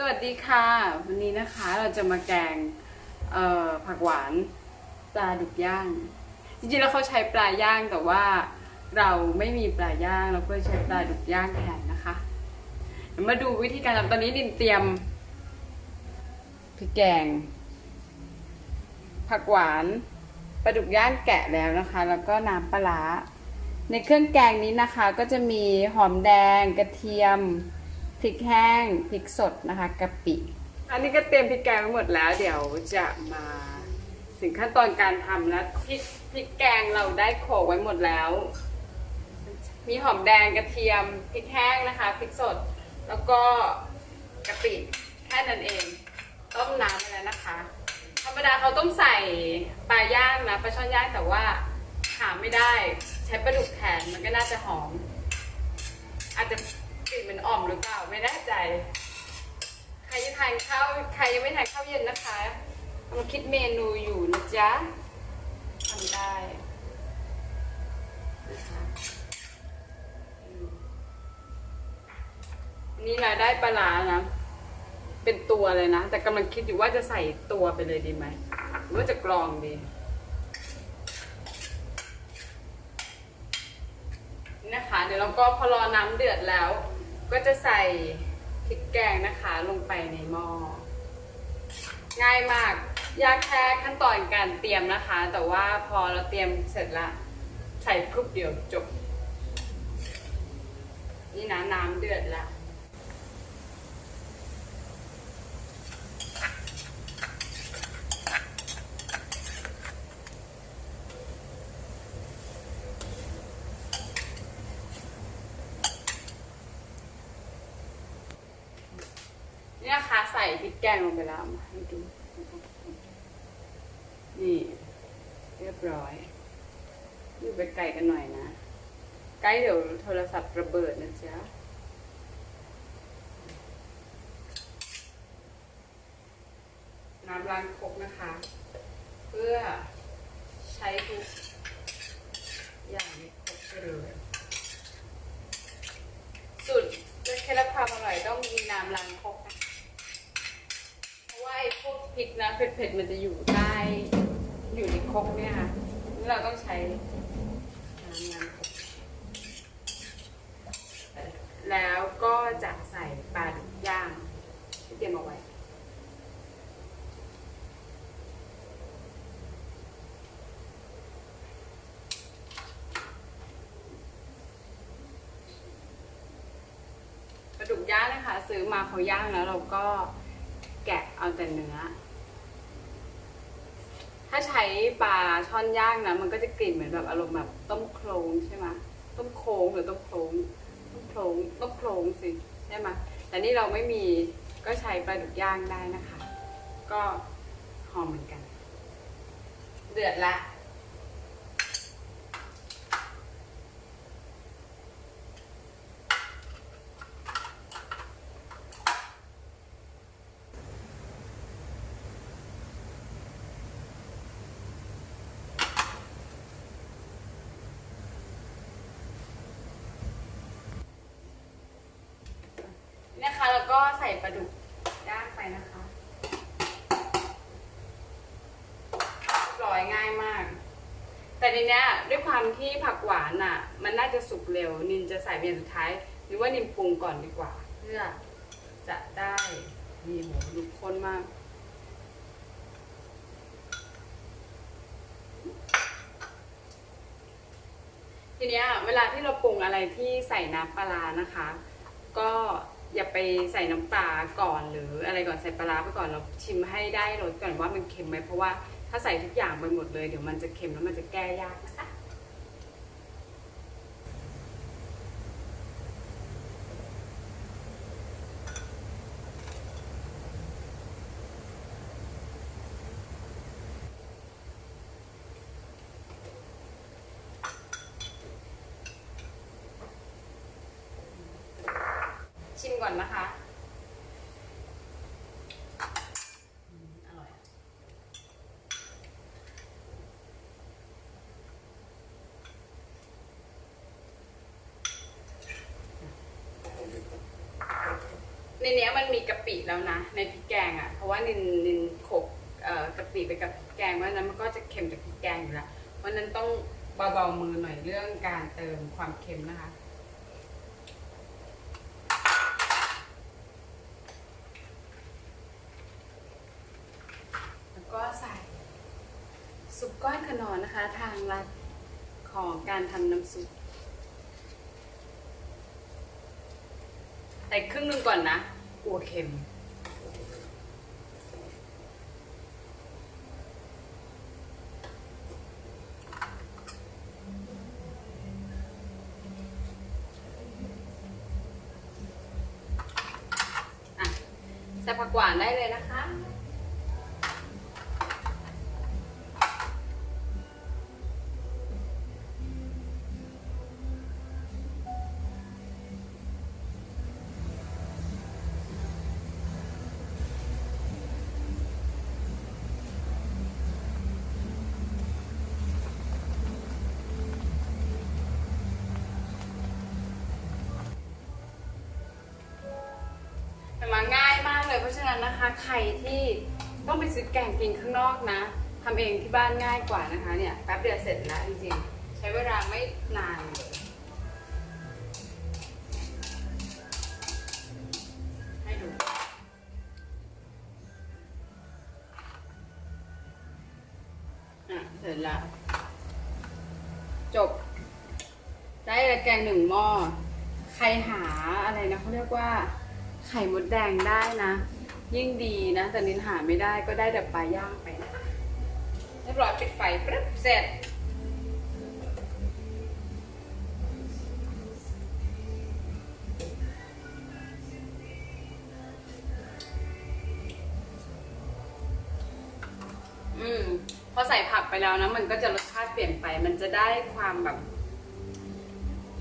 สวัสดีค่ะ วันนี้นะคะเราจะมาแกงผักหวานปลาดุกย่าง จริงๆแล้วเขาใช้ปลาย่างแต่ว่าเราไม่มีปลาย่างเราก็ใช้ปลาดุกย่างแทนนะคะเดี๋ยวมาดูวิธีการทำตอนนี้ดินเตรียมพริกแกง ผักหวานปลาดุกย่างแกะแล้วนะคะ แล้วก็น้ำปลาในเครื่องแกงนี้นะคะ ก็จะมีหอมแดงกระเทียม ริกแห้งพริกสดนะคะกะปิ อันนี้ก็เตรียมพริกแกงไว้หมดแล้วเดี๋ยวจะมาถึงขั้นตอนการทำแล้วพริกพริกแกงเราได้โขลกไว้หมดแล้ว มีหอมแดงกระเทียมพริกแห้งนะคะพริกสด แล้วก็กะปิแค่นั้นเอง ต้มน้ำไปแล้วนะคะ ธรรมดาเขาต้องใส่ปลาย่างนะปลาช่อนย่างแต่ว่าหาไม่ได้ใช้ปลาดุกแทนมันก็น่าจะหอม อาจจะ ลิ่นมันอ่อมหรือเปล่าไม่แน่ใจ ใครจะทานข้าวใครยังไม่ทานข้าวเย็นนะคะกำลังคิดเมนูอยู่นะจ๊ะทำได้นะคะอืมนี่เราได้ปลาร้านะ เป็นตัวเลยนะ แต่กำลังคิดอยู่ว่าจะใส่ตัวไปเลยดีไหมหรือว่าจะกรองดีนี่นะคะ เดี๋ยวเราก็พอรอน้ำเดือดแล้ว ก็จะใส่พริกแกงนะคะลงไปในหม้อง่ายมาก ยากแค่ขั้นตอนการเตรียมนะคะ แต่ว่าพอเราเตรียมเสร็จละใส่ครุบเดียวจบ นี่นะน้ำเดือดละ นี่นะคะ ใส่พริกแกงลงไปแล้วมาให้ดูนี่ เรียบร้อยอยู่ไปไกลกันหน่อยนะใกล้เดี๋ยวโทรศัพท์ระเบิดนะจ๊ะน้ำล้างครกนะคะ เพื่อใช้ทุกอย่างในครกเลยสูตรเคล็ดลับความอร่อยต้องมีน้ำล้างครก ว่าไอ้พวกพริกนะเผ็ดๆมันจะอยู่ใต้อยู่ในครกเนี่ยค่ะนี่เราต้องใช้น้ำล้างครกแล้วก็จะใส่ปลาดุกย่างที่เตรียมเอาไว้ปลาดุกย่างนะคะ ซื้อมาเขาย่างแล้วเราก็ แกะเอาแต่เนื้อ ถ้าใช้ปลาช่อนย่างนะมันก็จะกลิ่นเหมือนแบบอารมณ์แบบต้มโครงใช่ไหมต้มโคลงหรือต้มโครงต้มโครงต้มโครงสิใช่ไหมแต่นี่เราไม่มีก็ใช้ปลาดุกย่างได้นะคะ ก็หอมเหมือนกัน เดือดละ แล้วก็ใส่ปลาดุกย่างไปนะคะร้อยง่ายมาก แต่ทีเนี้ยด้วยความที่ผักหวานอะ มันน่าจะสุกเร็ว นินจะใส่เป็นสุดท้าย หรือว่านินปรุงก่อนดีกว่า เพื่อจะได้มีหมูดูข้นมากทีเนี้ยเวลาที่เราปรุงอะไรที่ใส่น้ำปลานะคะ ก็ อย่าไปใส่น้ำปลาก่อนหรืออะไรก่อนใส่ปลาร้าไปก่อนเราชิมให้ได้รสก่อนว่ามันเค็มไหมเพราะว่าถ้าใส่ทุกอย่างไปหมดเลยเดี๋ยวมันจะเค็มแล้วมันจะแก้ยากนะคะ ชิม ก่อนนะคะอร่อยในเนี้ยมันมีกะปิแล้วนะ ในพริกแกงอะ่ะ เพราะว่านินนินโขกกะปิไปกับพริกแกงเพราะนั้นมันก็จะเค็มจากพริกแกงอยู่แล้วเพราะนั้นต้องเบาๆมือหน่อยเรื่องการเติมความเค็มนะคะ แล้วก็ใส่ซุป ก้อนขนอนนะคะ ทางลัดของการทำน้ำซุปแต่ครึ่งหนึงก่อนนะกลัวเค็ม อะใส่ผักหวานได้เลยนะคะ นั้นนะคะ ใครที่ต้องไปซื้อแกงกินข้างนอกนะทำเองที่บ้านง่ายกว่านะคะเนี่ยแป๊บเดียวเสร็จแล้วจริงๆ ใช้เวลาไม่นานเลยให้ดู อะ เสร็จแล้ว จบ ได้แล้วแกงหนึ่งหม้อ ใครหาอะไรนะเขาเรียกว่า ไข่มดแดงได้นะ ยิ่งดีนะ แต่นินหาไม่ได้ก็ได้แต่ปลาย่างไปนะเรียบร้อยปิดไฟปึ๊บเสร็จอืมพอใส่ผักไปแล้วนะมันก็จะรสชาติเปลี่ยนไป มันจะได้ความแบบ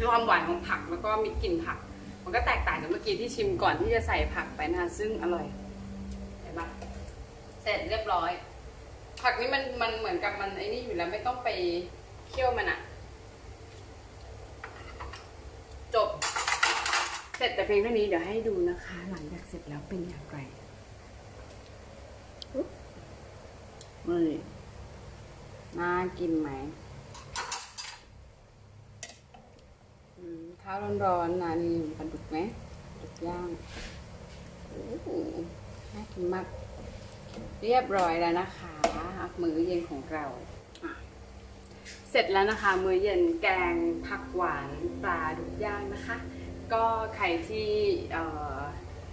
ความหวานของผักแล้วก็มีกลิ่นผัก มันก็แตกต่างจากเมื่อกี้ที่ชิมก่อนที่จะใส่ผักไปนะคะซึ่งอร่อย เห็นปะเสร็จเรียบร้อย ผักนี่มันมันเหมือนกับมันไอ้นี่อยู่แล้วไม่ต้องไปเคี่ยวมันอะจบ เสร็จแต่เพียงเท่านี้เดี๋ยวให้ดูนะคะ หลังจากเสร็จแล้วเป็นอย่างไรอุ๊บนี่น่ากินไหมข้าวร้อนๆนะนี่ปลาดุกไหมปลาดุกย่างโอ้ มากเรียบร้อยแล้วนะคะมื้อเย็นของเรา เสร็จแล้วนะคะ มื้อเย็นแกงผักหวานปลาดุกย่างนะคะ ก็ใครที่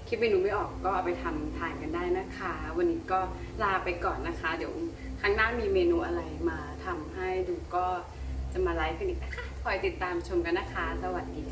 คิดเมนูไม่ออกก็เอาไปทำทานกันได้นะคะ วันนี้ก็ลาไปก่อนนะคะ เดี๋ยวครั้งหน้ามีเมนูอะไรมาทำให้ดูก็จะมาไลฟ์กันอีกนะคะคอยติดตามชมกันนะคะ สวัสดีค่ะ